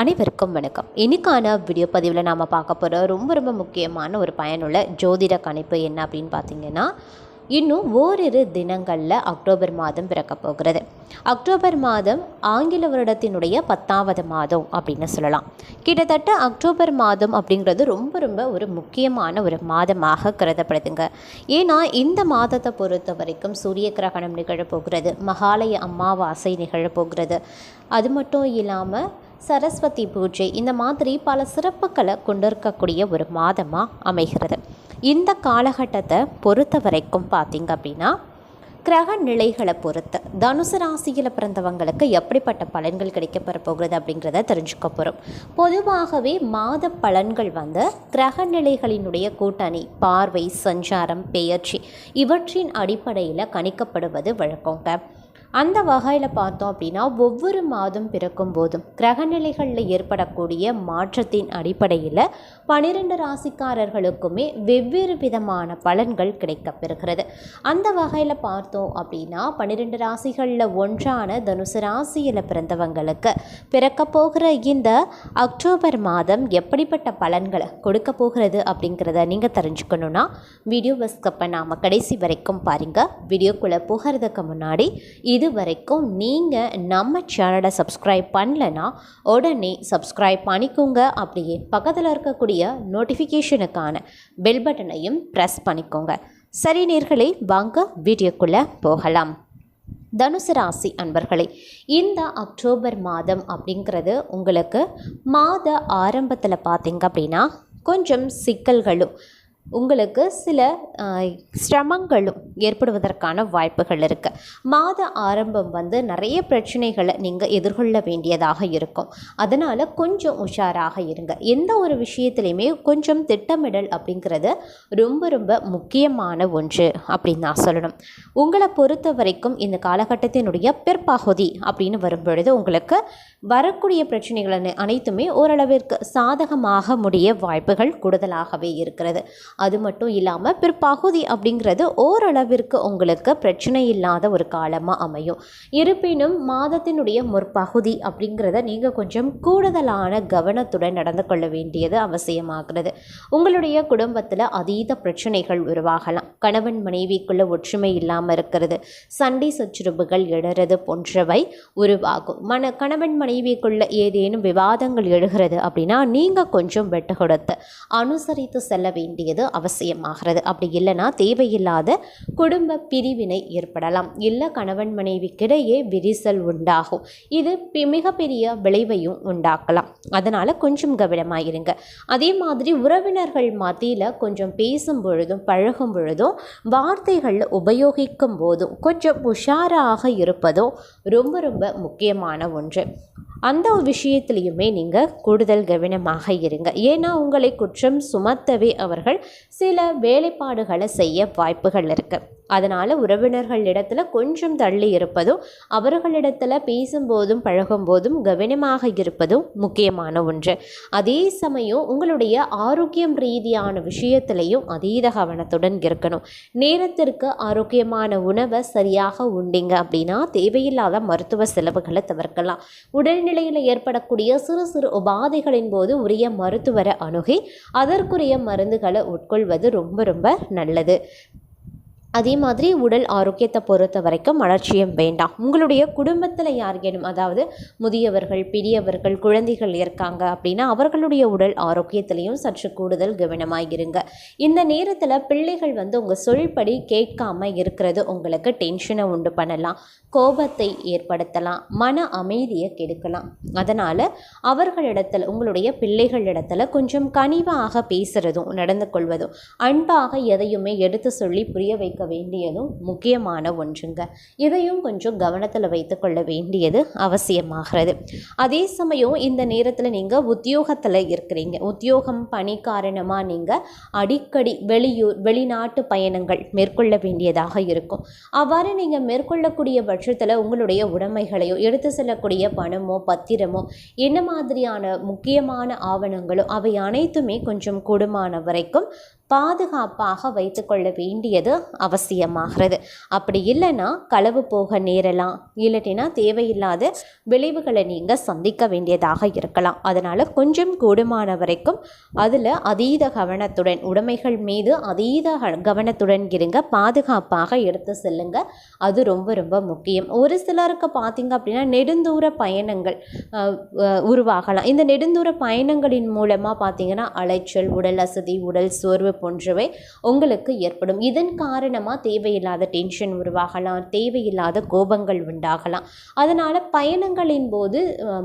அனைவருக்கும் வணக்கம். இன்னைக்கான வீடியோ பதிவில் நாம் பார்க்க போகிற ரொம்ப ரொம்ப முக்கியமான ஒரு பயனுள்ள ஜோதிட கணிப்பு என்ன அப்படின்னு பார்த்தீங்கன்னா இன்னும் ஓரிரு தினங்களில் அக்டோபர் மாதம் பிறக்க போகிறது. அக்டோபர் மாதம் ஆங்கில வருடத்தினுடைய பத்தாவது மாதம் அப்படின்னு சொல்லலாம். கிட்டத்தட்ட அக்டோபர் மாதம் அப்படிங்கிறது ரொம்ப ரொம்ப ஒரு முக்கியமான ஒரு மாதமாக கருதப்படுதுங்க. ஏன்னா இந்த மாதத்தை பொறுத்த வரைக்கும் சூரிய கிரகணம் நிகழப்போகிறது மகாலய அமாவாசை நிகழப்போகிறது அது மட்டும் இல்லாமல் சரஸ்வதி பூஜை இந்த மாதிரி பல சிறப்புகளை கொண்டிருக்கக்கூடிய ஒரு மாதமாக அமைகிறது. இந்த காலகட்டத்தை பொறுத்த வரைக்கும் பார்த்தீங்க அப்படின்னா கிரக நிலைகளை பொறுத்து தனுசு ராசியில் பிறந்தவங்களுக்கு எப்படிப்பட்ட பலன்கள் கிடைக்கப்பெற போகிறது அப்படிங்கிறத தெரிஞ்சுக்க போகிறோம் பொதுவாகவே மாத பலன்கள் வந்து கிரக நிலைகளினுடைய கூட்டணி பார்வை சஞ்சாரம் பெயர்ச்சி இவற்றின் அடிப்படையில் கணிக்கப்படுவது வழக்கங்க. அந்த வகையில் பார்த்தோம் அப்படின்னா ஒவ்வொரு மாதம் பிறக்கும் போதும் கிரகநிலைகளில் ஏற்படக்கூடிய மாற்றத்தின் அடிப்படையில் பனிரெண்டு ராசிக்காரர்களுக்குமே வெவ்வேறு விதமான பலன்கள் கிடைக்கப்பெறுகிறது. அந்த வகையில் பார்த்தோம் அப்படின்னா பன்னிரெண்டு ராசிகளில் ஒன்றான தனுசு ராசியில் பிறந்தவங்களுக்கு பிறக்க போகிற இந்த அக்டோபர் மாதம் எப்படிப்பட்ட பலன்களை கொடுக்க போகிறது அப்படிங்கிறத நீங்கள் தெரிஞ்சுக்கணுன்னா வீடியோ ஸ்கிப் நாம் கடைசி வரைக்கும் பாருங்கள் வீடியோக்குள்ளே போகிறதுக்கு முன்னாடி இது இது வரைக்கும் நீங்கள் நம்ம சேனலை சப்ஸ்கிரைப் பண்ணலன்னா உடனே சப்ஸ்கிரைப் பண்ணிக்கோங்க. அப்படியே பக்கத்தில் இருக்கக்கூடிய நோட்டிஃபிகேஷனுக்கான பெல் பட்டனையும் ப்ரெஸ் பண்ணிக்கோங்க. சரி நேர்களே வாங்க வீடியோக்குள்ளே போகலாம். தனுசு ராசி அன்பர்களே இந்த அக்டோபர் மாதம் அப்படிங்கிறது உங்களுக்கு மாத ஆரம்பத்தில் பார்த்தீங்க அப்படின்னா கொஞ்சம் சிக்கல்களும் உங்களுக்கு சில சிரமங்களும் ஏற்படுவதற்கான வாய்ப்புகள் இருக்குது மாத ஆரம்பம் வந்து நிறைய பிரச்சனைகளை நீங்கள் எதிர்கொள்ள வேண்டியதாக இருக்கும். அதனால் கொஞ்சம் உஷாராக இருங்க. எந்த ஒரு விஷயத்துலையுமே கொஞ்சம் திட்டமிடல் அப்படிங்கிறது ரொம்ப ரொம்ப முக்கியமான ஒன்று அப்படின்னு நான் சொல்லணும். உங்களை பொறுத்த வரைக்கும் இந்த காலகட்டத்தினுடைய பிற்பகுதி அப்படின்னு வரும்பொழுது உங்களுக்கு வரக்கூடிய பிரச்சனைகள் அனைத்துமே ஓரளவிற்கு சாதகமாக முடிய வாய்ப்புகள் கூடுதலாகவே இருக்கிறது. அது மட்டும் இல்லாமல் பிற்பகுதி அப்படிங்கிறது ஓரளவிற்கு உங்களுக்கு பிரச்சனை இல்லாத ஒரு காலமாக அமையும். இருப்பினும் மாதத்தினுடைய முற்பகுதி அப்படிங்கிறத நீங்கள் கொஞ்சம் கூடுதலான கவனத்துடன் நடந்து கொள்ள வேண்டியது அவசியமாகிறது. உங்களுடைய குடும்பத்தில் அதீத பிரச்சனைகள் உருவாகலாம். கணவன் மனைவிக்குள்ள ஒற்றுமை இல்லாமல் இருக்கிறது. சண்டை சச்சுரவுகள் எழுறது போன்றவை உருவாகும். மன கணவன் மனைவிக்குள்ள ஏதேனும் விவாதங்கள் எழுகிறது அப்படின்னா நீங்கள் கொஞ்சம் வெட்டு கொடுத்து அனுசரித்து செல்ல வேண்டியது அவசியமாகிறது. அப்படி இல்லைன்னா தேவையில்லாத குடும்ப பிரிவினை ஏற்படலாம். இல்லை கணவன் மனைவிக்கிடையே விரிசல் உண்டாகும். இது மிகப்பெரிய விளைவையும் உண்டாக்கலாம். அதனால் கொஞ்சம் கவனமாக இருங்க. அதே மாதிரி உறவினர்கள் மத்தியில் கொஞ்சம் பேசும் பொழுதும் பழகும் பொழுதும் வார்த்தைகளில் உபயோகிக்கும் போதும் கொஞ்சம் உஷாராக இருப்பதும் ரொம்ப ரொம்ப முக்கியமான ஒன்று. அந்த விஷயத்துலையுமே நீங்கள் கூடுதல் கவனமாக இருங்க. ஏன்னா உங்களை குற்றம் சுமத்தவே அவர்கள் சில வேலைப்பாடுகளை செய்ய வாய்ப்புகள் இருக்குது அதனால் உறவினர்கள் இடத்துல கொஞ்சம் தள்ளி இருப்பதும் அவர்களிடத்தில் பேசும்போதும் பழகும்போதும் கவனமாக இருப்பதும் முக்கியமான ஒன்று. அதே சமயம் உங்களுடைய ஆரோக்கியம் ரீதியான விஷயத்திலையும் அதீத கவனத்துடன் இருக்கணும். நேரத்திற்கு ஆரோக்கியமான உணவை சரியாக உண்டிங்க அப்படின்னா தேவையில்லாத மருத்துவ செலவுகளை தவிர்க்கலாம். உடல்நிலையில் ஏற்படக்கூடிய சிறு சிறு உபாதைகளின் போது உரிய மருத்துவரை அணுகி அதற்குரிய மருந்துகளை உட்கொள்வது ரொம்ப ரொம்ப நல்லது. அதே மாதிரி உடல் ஆரோக்கியத்தை பொறுத்த வரைக்கும் அலட்சியம் வேண்டாம். உங்களுடைய குடும்பத்தில் யாருக்கேனும் அதாவது முதியவர்கள் பெரியவர்கள் குழந்தைகள் இருக்காங்க அப்படின்னா அவர்களுடைய உடல் ஆரோக்கியத்திலையும் சற்று கூடுதல் கவனமாக இருங்க இந்த நேரத்தில் பிள்ளைகள் வந்து உங்கள் சொல்படி கேட்காம இருக்கிறது உங்களுக்கு டென்ஷனை உண்டு பண்ணலாம். கோபத்தை ஏற்படுத்தலாம். மன அமைதியை கெடுக்கலாம். அதனால் அவர்களிடத்தில் உங்களுடைய பிள்ளைகளிடத்தில் கொஞ்சம் கனிவாக பேசுகிறதும் நடந்து கொள்வதும் அன்பாக எதையுமே எடுத்து சொல்லி புரிய வைக்க வேண்டியதும் முக்கியமான ஒன்றுங்க. இதையும் கொஞ்சம் கவனத்தில் வைத்துக்கொள்ள வேண்டியது அவசியமாகிறது. அதே சமயம் இந்த நேரத்தில் நீங்கள் உத்தியோகத்தில் இருக்கிறீங்க. உத்தியோகம் பணி காரணமாக நீங்கள் அடிக்கடி வெளியூர் வெளிநாட்டு பயணங்கள் மேற்கொள்ள வேண்டியதாக இருக்கும். அவ்வாறு நீங்கள் மேற்கொள்ளக்கூடிய பட்சத்தில் உங்களுடைய உடைமைகளையோ எடுத்து செல்லக்கூடிய பணமோ பத்திரமோ என்ன மாதிரியான முக்கியமான ஆவணங்களோ அவை அனைத்துமே கொஞ்சம் கூடுமான வரைக்கும் பாதுகாப்பாக வைத்துக்கொள்ள வேண்டியது அவசியமாகிறது. அப்படி இல்லைன்னா களவு போக நேரலாம். இல்லாட்டினா தேவையில்லாத விளைவுகளை நீங்கள் சந்திக்க வேண்டியதாக இருக்கலாம். அதனால் கொஞ்சம் கூடுமான வரைக்கும் அதில் அதீத கவனத்துடன் உடைமைகள் மீது அதீத கவனத்துடன் இருங்க. பாதுகாப்பாக எடுத்து செல்லுங்க. அது ரொம்ப ரொம்ப முக்கியம். ஒரு சிலருக்கு பார்த்தீங்க அப்படின்னா நெடுந்தூர பயணங்கள் உருவாகலாம். இந்த நெடுந்தூர பயணங்களின் மூலமாக பார்த்தீங்கன்னா அலைச்சல் உடல் அசதி உடல் சோர்வு போன்றவை உங்களுக்கு ஏற்படும். இதன் காரணமாக தேவையில்லாத டென்ஷன் உருவாகலாம் தேவையில்லாத கோபங்கள் உண்டாகலாம். அதனால் பயணங்களின் போது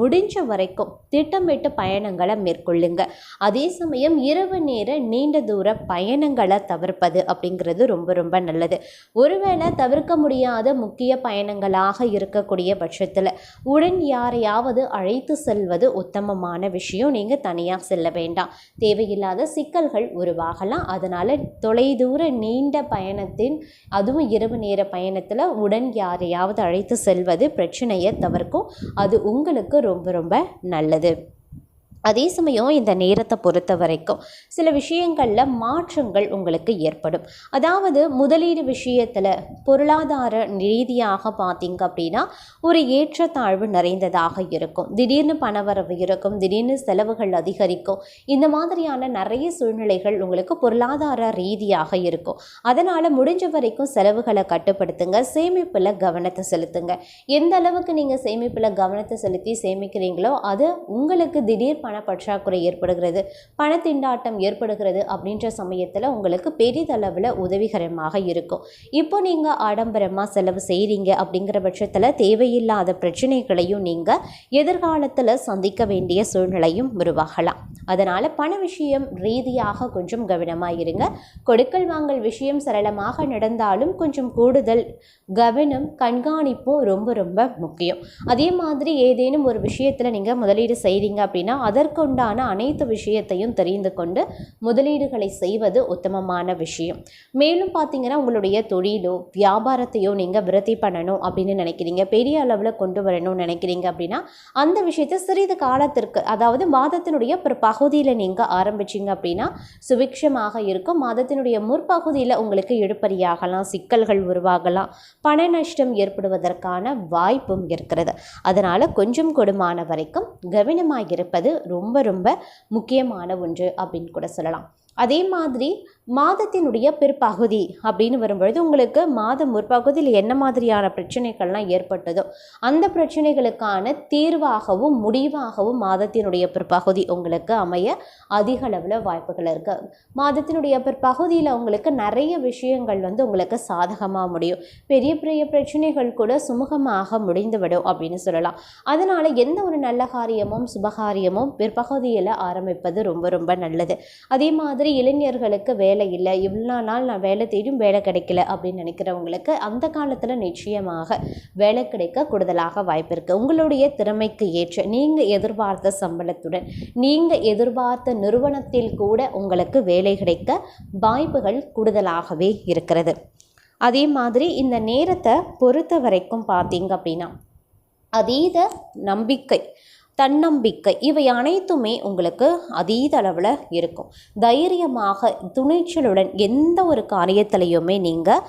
முடிஞ்ச வரைக்கும் திட்டமிட்டு பயணங்களை மேற்கொள்ளுங்க. அதே சமயம் இரவு நேர நீண்ட தூர பயணங்களை தவிர்ப்பது அப்படிங்கிறது ரொம்ப ரொம்ப நல்லது. ஒருவேளை தவிர்க்க முடியாத முக்கிய பயணங்களாக இருக்கக்கூடிய பட்சத்தில் உடன் யாரையாவது அழைத்து செல்வது உத்தமமான விஷயம். நீங்கள் தனியாக செல்ல வேண்டாம். தேவையில்லாத சிக்கல்கள் உருவாகலாம். அதனால் தொலைதூர நீண்ட பயணத்தின் அதுவும் இரவு நேர பயணத்தில் உடன் யாரையாவது அழைத்து செல்வது பிரச்சனையை தவிர்க்கும். அது உங்களுக்கு ரொம்ப ரொம்ப நல்லது. அதே சமயம் இந்த நேரத்தை பொறுத்த வரைக்கும் சில விஷயங்களில் மாற்றங்கள் உங்களுக்கு ஏற்படும். அதாவது முதலீடு விஷயத்தில் பொருளாதார ரீதியாக பார்த்தீங்க அப்படின்னா ஒரு ஏற்றத்தாழ்வு நிறைந்ததாக இருக்கும். திடீர்னு பணவரவு இருக்கும் திடீர்னு செலவுகள் அதிகரிக்கும். இந்த மாதிரியான நிறைய சூழ்நிலைகள் உங்களுக்கு பொருளாதார ரீதியாக இருக்கும். அதனால் முடிஞ்ச வரைக்கும் செலவுகளை கட்டுப்படுத்துங்க சேமிப்பில் கவனத்தை செலுத்துங்க. எந்த அளவுக்கு நீங்கள் சேமிப்பில் கவனத்தை செலுத்தி சேமிக்கிறீங்களோ அது உங்களுக்கு திடீர் பணப்பற்றாக்குறை ஏற்படுகிறது பணத்திண்டாட்டம் ஏற்படுகிறது அப்படின்ற சமயத்தில் உங்களுக்கு பெரிதளவில் உதவிகரமாக இருக்கும். இப்போ நீங்கள் ஆடம்பரமாக செலவு செய்கிறீங்க அப்படிங்கிற பட்சத்தில் தேவையில்லாத பிரச்சனைகளையும் நீங்கள் எதிர்காலத்தில் சந்திக்க வேண்டிய சூழ்நிலையும் உருவாகலாம். அதனால் பண விஷயம் ரீதியாக கொஞ்சம் கவனமாக இருங்க. கொடுக்கல் வாங்கல் விஷயம் சரளமாக நடந்தாலும் கொஞ்சம் கூடுதல் கவனம் கண்காணிப்பும் ரொம்ப ரொம்ப முக்கியம். அதே மாதிரி ஏதேனும் ஒரு விஷயத்தில் நீங்கள் முதலீடு செய்கிறீங்க அப்படின்னா அது அதற்குண்டான அனைத்து விஷயத்தையும் தெரிந்து கொண்டு முதலீடுகளை செய்வது உத்தமமான விஷயம். மேலும் பார்த்தீங்கன்னா உங்களுடைய தொழிலோ வியாபாரத்தையோ நீங்கள் விருத்தி பண்ணணும் அப்படின்னு நினைக்கிறீங்க. பெரிய அளவில் கொண்டு வரணும்னு நினைக்கிறீங்க அப்படின்னா அந்த விஷயத்தை சிறிது காலத்திற்கு அதாவது மாதத்தினுடைய ஒரு பகுதியில் நீங்கள் ஆரம்பிச்சிங்க அப்படின்னா சுபிக்ஷமாக இருக்கும். மாதத்தினுடைய முற்பகுதியில் உங்களுக்கு இழுப்பறியாகலாம் சிக்கல்கள் உருவாகலாம். பண நஷ்டம் ஏற்படுவதற்கான வாய்ப்பும் இருக்கிறது. அதனால் கொஞ்சம் கொடுமான வரைக்கும் கவனமாக இருப்பது ரொம்ப ரொம்ப முக்கியமான ஒன்று அப்படின்னு கூட சொல்லலாம். அதே மாதிரி மாதத்தினுடைய பிற்பகுதி அப்படின்னு வரும்பொழுது உங்களுக்கு மாத முற்பகுதியில் என்ன மாதிரியான பிரச்சனைகள்லாம் ஏற்பட்டதோ அந்த பிரச்சனைகளுக்கான தீர்வாகவும் முடிவாகவும் மாதத்தினுடைய பிற்பகுதி உங்களுக்கு அமைய அதிக அளவில் வாய்ப்புகள் இருக்குது மாதத்தினுடைய பிற்பகுதியில் உங்களுக்கு நிறைய விஷயங்கள் வந்து உங்களுக்கு சாதகமாக முடியும். பெரிய பெரிய பிரச்சனைகள் கூட சுமூகமாக முடிந்துவிடும் அப்படின்னு சொல்லலாம். அதனால் எந்த ஒரு நல்ல காரியமும் சுபகாரியமும் பிற்பகுதியில் ஆரம்பிப்பது ரொம்ப ரொம்ப நல்லது. அதே மாதிரி இளைஞர்களுக்கு வேலை இல்லை. இவ்வளோ நாள் நான் வேலை தேடியும் வேலை கிடைக்கல அப்படின்னு நினைக்கிறவங்களுக்கு அந்த காலத்தில் நிச்சயமாக வேலை கிடைக்க கூடுதலாக வாய்ப்பு இருக்குது உங்களுடைய திறமைக்கு ஏற்ற நீங்கள் எதிர்பார்த்த சம்பளத்துடன் நீங்கள் எதிர்பார்த்த நிறுவனத்தில் கூட உங்களுக்கு வேலை கிடைக்க வாய்ப்புகள் கூடுதலாகவே இருக்கிறது. அதே மாதிரி இந்த நேரத்தை பொறுத்த வரைக்கும் பார்த்தீங்க அப்படின்னா அதீத நம்பிக்கை தன்னம்பிக்கை இவை அனைத்துமே உங்களுக்கு அதீத அளவில் இருக்கும். தைரியமாக துணிச்சலுடன் எந்த ஒரு காரியத்திலையுமே நீங்கள்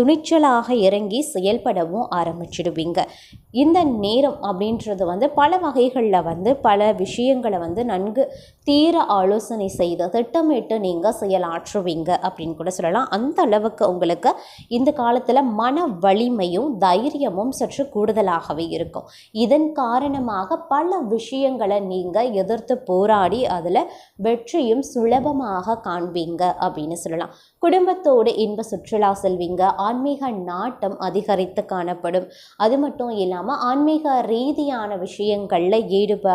துணிச்சலாக இறங்கி செயல்படவும் ஆரம்பிச்சிடுவீங்க. இந்த நேரம் அப்படின்றது வந்து பல வகைகளில் வந்து பல விஷயங்களை வந்து நன்கு தீர ஆலோசனை செய்து திட்டமிட்டு நீங்கள் செயலாற்றுவீங்க அப்படின்னு கூட சொல்லலாம். அந்த அளவுக்கு உங்களுக்கு இந்த காலத்தில் மன வலிமையும் தைரியமும் சற்று கூடுதலாகவே இருக்கும். இதன் காரணமாக பல விஷயங்களை நீங்கள் எதிர்த்து போராடி அதில் வெற்றியும் சுலபமாக காண்பீங்க அப்படின்னு சொல்லலாம். குடும்பத்தோடு இன்ப சுற்றுலா செல்வீங்க. ஆன்மீக நாட்டம் அதிகரித்து காணப்படும். அது மட்டும் இல்லாமல் ஆன்மீக ரீதியான விஷயங்களில் ஈடுப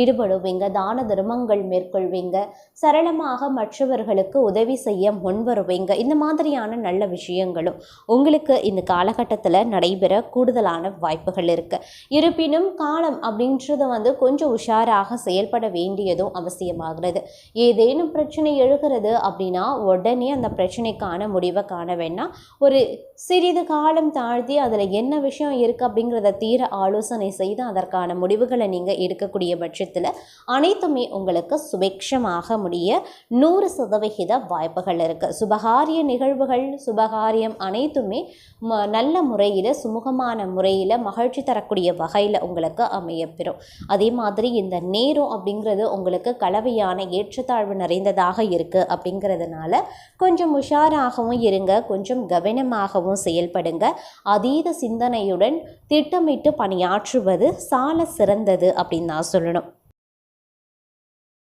ஈடுபடுவீங்க. தான தர்மங்கள் மேற்கொள்வீங்க. சரளமாக மற்றவர்களுக்கு உதவி செய்ய முன்வருவீங்க. இந்த மாதிரியான நல்ல விஷயங்களும் உங்களுக்கு இந்த காலகட்டத்தில் நடைபெற கூடுதலான வாய்ப்புகள் இருக்குது இருப்பினும் காலம் அப்படின்றது வந்து கொஞ்சம் உஷாராக செயல்பட வேண்டியதும் அவசியமாகிறது. ஏதேனும் பிரச்சனை எழுகிறது அப்படின்னா உடனே அந்த பிரச்சனைக்கான முடிவை காண வேண்டாம். ஒரு சிறிது காலம் தாழ்த்தி அதில் என்ன விஷயம் இருக்குது அப்படிங்கிறத தீர ஆலோசனை செய்து அதற்கான முடிவுகளை நீங்கள் எடுக்கக்கூடிய பட்சத்தில் அனைத்துமே உங்களுக்கு சுபேட்சமாக முடிய நூறு சதவிகித வாய்ப்புகள் இருக்குது சுபகாரிய நிகழ்வுகள் சுபகாரியம் அனைத்துமே ம நல்ல முறையில் சுமூகமான முறையில் மகிழ்ச்சி தரக்கூடிய வகையில் உங்களுக்கு அமையப்பெறும். அதே மாதிரி இந்த நேரம் அப்படிங்கிறது உங்களுக்கு கலவையான ஏற்றத்தாழ்வு நிறைந்ததாக இருக்குது அப்படிங்கிறதுனால கொஞ்சம் உஷாராகவும் இருங்க கொஞ்சம் கவனமாகவும் செயல்படுங்க. அதீத சிந்தனையுடன் திட்டமிட்டு பணியாற்றுவது சால சிறந்தது அப்படின்னு நான் சொல்லணும்.